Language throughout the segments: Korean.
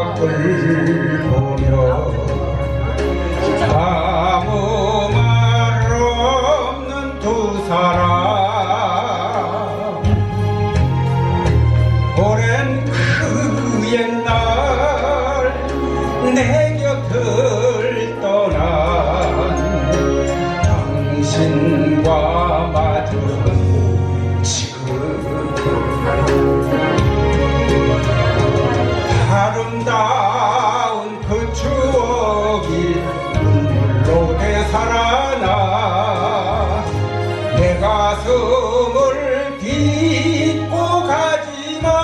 밖을 보며 아무 말 없는 두 사람 오랜 그의 가슴을 딛고 가지만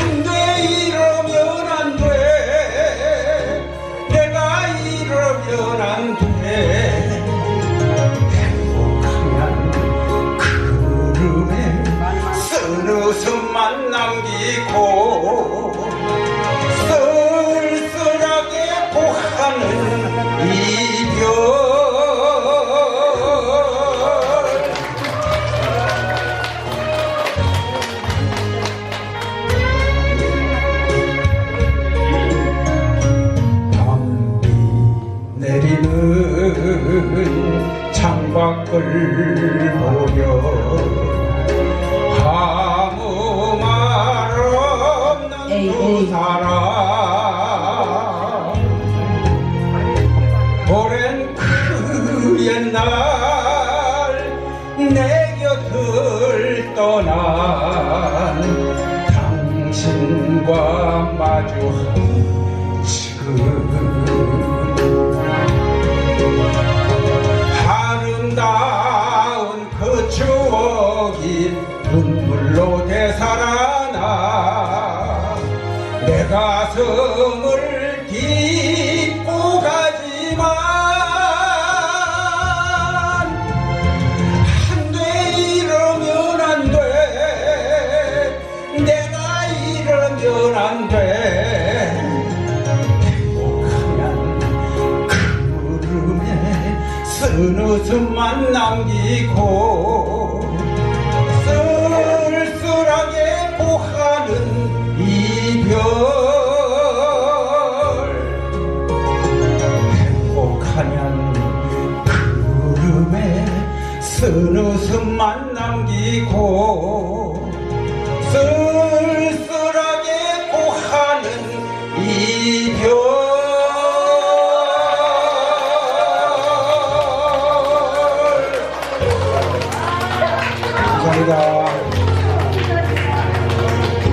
안 돼 이러면 안 돼. 내가 이러면 안 돼. 행복하면 그름에 쓴 웃음만 남기고 밖을 보며 아무 말 없는 두. 사람 오랜 그 옛날 내 곁을 떠난 당신과 마주한 지금 추억이 눈물로 되살아나. 내 가슴을 딛고 가지만 안 돼 이러면 안 돼. 내가 이러면 안 돼. 행복하면 그름에 쓴 웃음만 남기고 웃음만 남기고 쓸쓸하게 고하는 이별 감사합니다.